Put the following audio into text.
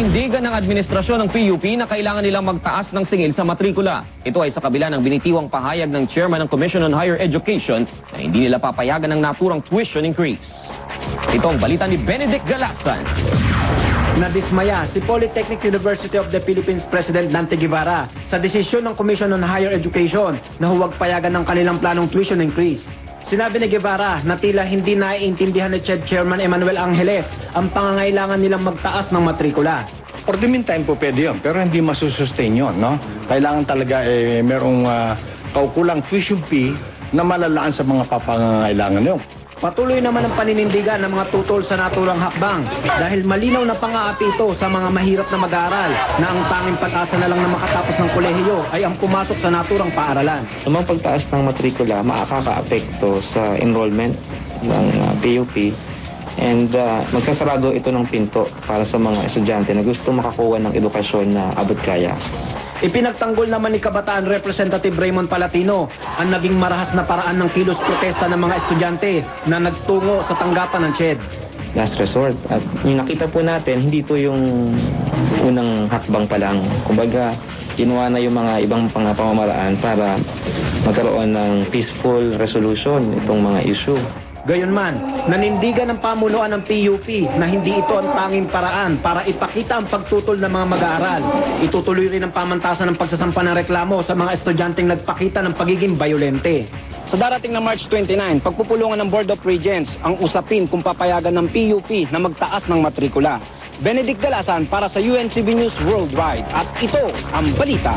Nanindigan ng administrasyon ng PUP na kailangan nilang magtaas ng singil sa matrikula. Ito ay sa kabila ng binitiwang pahayag ng chairman ng Commission on Higher Education na hindi nila papayagan ng naturang tuition increase. Ito ang balita ni Benedict Galasan. Nadismaya si Polytechnic University of the Philippines President Dante Guevara sa desisyon ng Commission on Higher Education na huwag payagan ng kanilang planong tuition increase. Sinabi ni Guevara na tila hindi naiintindihan ni CHED Chairman Emmanuel Angeles ang pangangailangan nilang magtaas ng matrikula. For the meantime po pwede yun, pero hindi masusustain yun, no? Kailangan talaga eh, merong ah, kaukulang tuition fee na malalaan sa mga papangangailangan nyo. Patuloy naman ang paninindigan ng mga tutol sa naturang hakbang dahil malinaw na pang-aapi ito sa mga mahirap na mag-aaral na ang tanging pag-asa na lang na makatapos ng kolehiyo ay ang pumasok sa naturang paaralan. Namang pagtaas ng matrikula makakaka-apekto sa enrollment ng uh, PUP and uh, magsasarado ito ng pinto para sa mga estudyante na gusto makakuha ng edukasyon na abot kaya. Ipinagtanggol naman ni Kabataan Representative Raymond Palatino ang naging marahas na paraan ng kilos protesta ng mga estudyante na nagtungo sa tanggapan ng CHED. last resort. At yung nakita po natin, hindi ito yung unang hakbang pa lang. Kumbaga, ginawa na yung mga ibang pang pamamaraan para magkaroon ng peaceful resolution itong mga issue. Gayunman, nanindigan ng pamunuan ng PUP na hindi ito ang tanging paraan para ipakita ang pagtutol ng mga mag-aaral. Itutuloy rin ang pamantasan ng pagsasampa ng reklamo sa mga estudyanteng nagpakita ng pagiging bayolente. Sa darating na March 29, pagpupulungan ng Board of Regents ang usapin kung papayagan ng PUP na magtaas ng matrikula. Benedict Galasan para sa UNCB News Worldwide at ito ang balita.